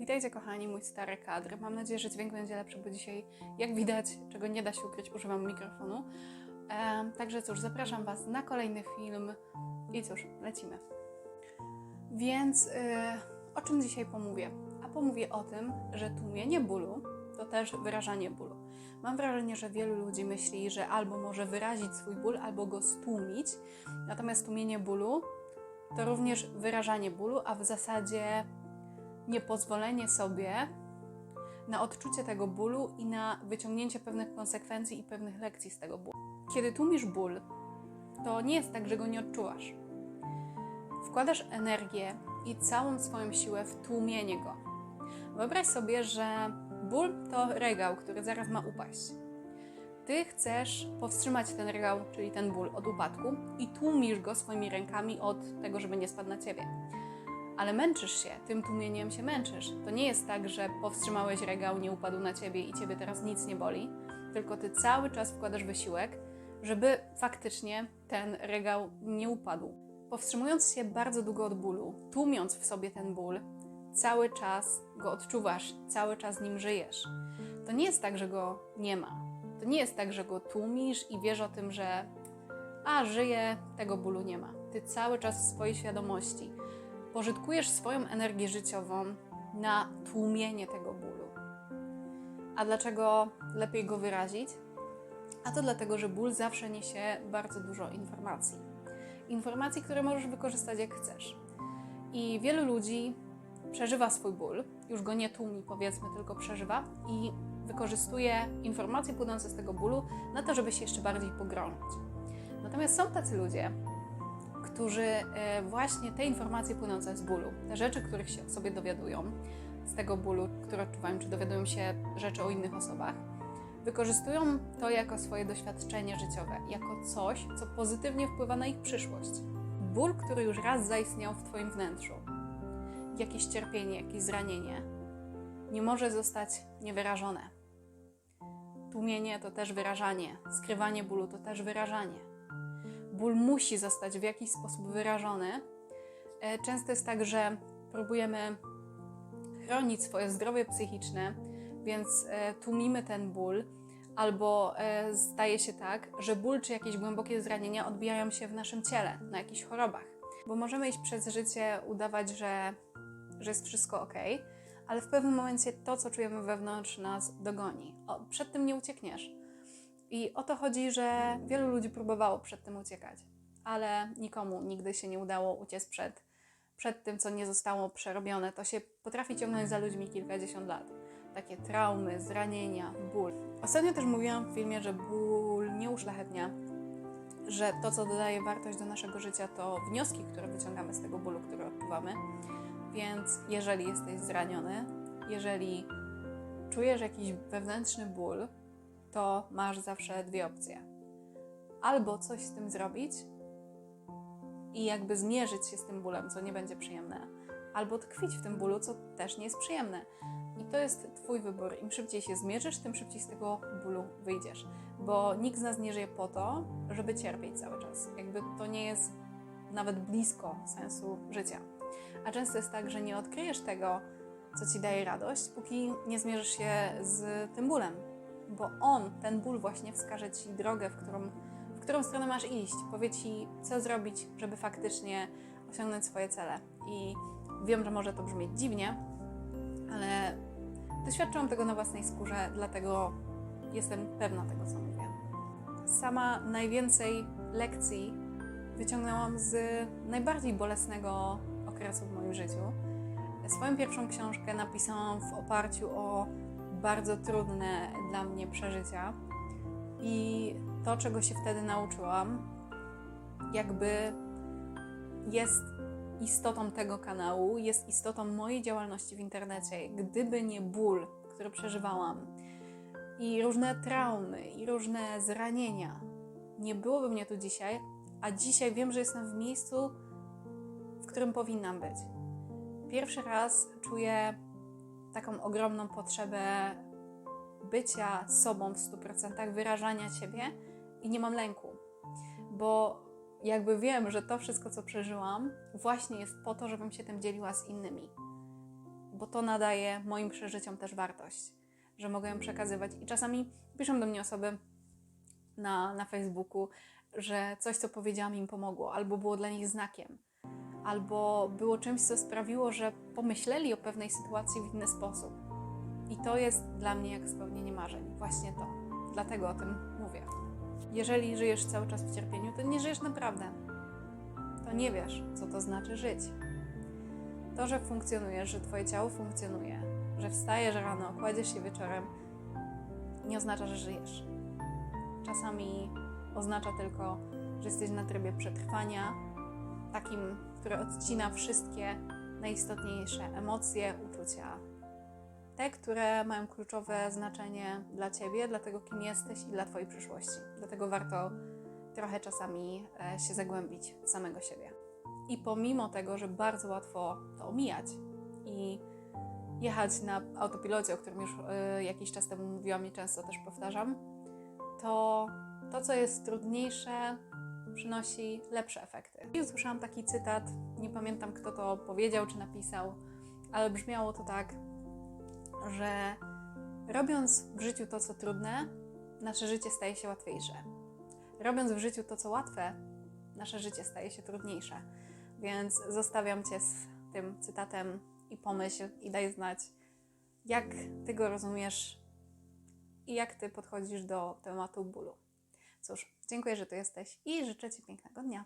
Witajcie kochani, mój stary kadr. Mam nadzieję, że dźwięk będzie lepszy, bo dzisiaj, jak widać, czego nie da się ukryć, używam mikrofonu. Em, także cóż, zapraszam Was na kolejny film i cóż, lecimy. Więc y, o czym dzisiaj pomówię? A pomówię o tym, że tłumienie bólu to też wyrażanie bólu. Mam wrażenie, że wielu ludzi myśli, że albo może wyrazić swój ból, albo go stłumić. Natomiast tłumienie bólu to również wyrażanie bólu, a w zasadzie niepozwolenie sobie na odczucie tego bólu i na wyciągnięcie pewnych konsekwencji i pewnych lekcji z tego bólu. Kiedy tłumisz ból, to nie jest tak, że go nie odczuwasz. Wkładasz energię i całą swoją siłę w tłumienie go. Wyobraź sobie, że ból to regał, który zaraz ma upaść. Ty chcesz powstrzymać ten regał, czyli ten ból od upadku i tłumisz go swoimi rękami od tego, żeby nie spadł na ciebie ale męczysz się, tym tłumieniem się męczysz. To nie jest tak, że powstrzymałeś regał, nie upadł na ciebie i ciebie teraz nic nie boli, tylko ty cały czas wkładasz wysiłek, żeby faktycznie ten regał nie upadł. Powstrzymując się bardzo długo od bólu, tłumiąc w sobie ten ból, cały czas go odczuwasz, cały czas nim żyjesz. To nie jest tak, że go nie ma. To nie jest tak, że go tłumisz i wiesz o tym, że a żyję, tego bólu nie ma. Ty cały czas w swojej świadomości pożytkujesz swoją energię życiową na tłumienie tego bólu. A dlaczego lepiej go wyrazić? A to dlatego, że ból zawsze niesie bardzo dużo informacji. Informacji, które możesz wykorzystać jak chcesz. I wielu ludzi przeżywa swój ból, już go nie tłumi, powiedzmy, tylko przeżywa i wykorzystuje informacje płynące z tego bólu na to, żeby się jeszcze bardziej pogrążyć. Natomiast są tacy ludzie, którzy e, właśnie te informacje płynące z bólu, te rzeczy, których się sobie dowiadują, z tego bólu, które odczuwają, czy dowiadują się rzeczy o innych osobach, wykorzystują to jako swoje doświadczenie życiowe, jako coś, co pozytywnie wpływa na ich przyszłość. Ból, który już raz zaistniał w Twoim wnętrzu, jakieś cierpienie, jakieś zranienie, nie może zostać niewyrażone. Tłumienie to też wyrażanie, skrywanie bólu to też wyrażanie ból musi zostać w jakiś sposób wyrażony. E, często jest tak, że próbujemy chronić swoje zdrowie psychiczne, więc e, tłumimy ten ból, albo e, staje się tak, że ból czy jakieś głębokie zranienia odbijają się w naszym ciele, na jakichś chorobach. Bo możemy iść przez życie, udawać, że, że jest wszystko ok, ale w pewnym momencie to, co czujemy wewnątrz, nas dogoni. O, przed tym nie uciekniesz. I o to chodzi, że wielu ludzi próbowało przed tym uciekać, ale nikomu nigdy się nie udało uciec przed, przed tym, co nie zostało przerobione. To się potrafi ciągnąć za ludźmi kilkadziesiąt lat. Takie traumy, zranienia, ból. Ostatnio też mówiłam w filmie, że ból nie uszlachetnia, że to, co dodaje wartość do naszego życia, to wnioski, które wyciągamy z tego bólu, który odczuwamy. Więc jeżeli jesteś zraniony, jeżeli czujesz jakiś wewnętrzny ból, to masz zawsze dwie opcje. Albo coś z tym zrobić i jakby zmierzyć się z tym bólem, co nie będzie przyjemne, albo tkwić w tym bólu, co też nie jest przyjemne. I to jest Twój wybór. Im szybciej się zmierzysz, tym szybciej z tego bólu wyjdziesz. Bo nikt z nas nie żyje po to, żeby cierpieć cały czas. Jakby to nie jest nawet blisko sensu życia. A często jest tak, że nie odkryjesz tego, co ci daje radość, póki nie zmierzysz się z tym bólem, bo on, ten ból właśnie wskaże ci drogę, w którą, w którą stronę masz iść, powie ci, co zrobić, żeby faktycznie osiągnąć swoje cele. I wiem, że może to brzmieć dziwnie, ale doświadczyłam tego na własnej skórze, dlatego jestem pewna tego, co mówię. Sama najwięcej lekcji wyciągnęłam z najbardziej bolesnego okresu w moim życiu. Swoją pierwszą książkę napisałam w oparciu o bardzo trudne dla mnie przeżycia. I to, czego się wtedy nauczyłam, jakby jest istotą tego kanału, jest istotą mojej działalności w internecie. Gdyby nie ból, który przeżywałam, i różne traumy, i różne zranienia, nie byłoby mnie tu dzisiaj, a dzisiaj wiem, że jestem w miejscu, w którym powinnam być. Pierwszy raz czuję taką ogromną potrzebę bycia sobą w 100%, wyrażania siebie i nie mam lęku, bo jakby wiem, że to wszystko, co przeżyłam, właśnie jest po to, żebym się tym dzieliła z innymi. bo to nadaje moim przeżyciom też wartość, że mogę ją przekazywać. I czasami piszą do mnie osoby na, na Facebooku, że coś, co powiedziałam, im pomogło, albo było dla nich znakiem, albo było czymś, co sprawiło, że pomyśleli o pewnej sytuacji w inny sposób. I to jest dla mnie jak spełnienie marzeń. Właśnie to. Dlatego o tym mówię. Jeżeli żyjesz cały czas w cierpieniu, to nie żyjesz naprawdę. To nie wiesz, co to znaczy żyć. To, że funkcjonujesz, że Twoje ciało funkcjonuje, że wstajesz rano, kładziesz się wieczorem, nie oznacza, że żyjesz. Czasami oznacza tylko, że jesteś na trybie przetrwania, takim, który odcina wszystkie najistotniejsze emocje, uczucia, te, które mają kluczowe znaczenie dla Ciebie, dla tego, kim jesteś i dla Twojej przyszłości. Dlatego warto trochę czasami e, się zagłębić w samego siebie. I pomimo tego, że bardzo łatwo to omijać i jechać na autopilocie, o którym już e, jakiś czas temu mówiłam i często też powtarzam, to to, co jest trudniejsze, przynosi lepsze efekty. I usłyszałam taki cytat, nie pamiętam kto to powiedział czy napisał, ale brzmiało to tak, że robiąc w życiu to, co trudne, nasze życie staje się łatwiejsze. Robiąc w życiu to, co łatwe, nasze życie staje się trudniejsze. Więc zostawiam Cię z tym cytatem i pomyśl i daj znać, jak Ty go rozumiesz i jak Ty podchodzisz do tematu bólu. Cóż, dziękuję, że tu jesteś i życzę Ci pięknego dnia.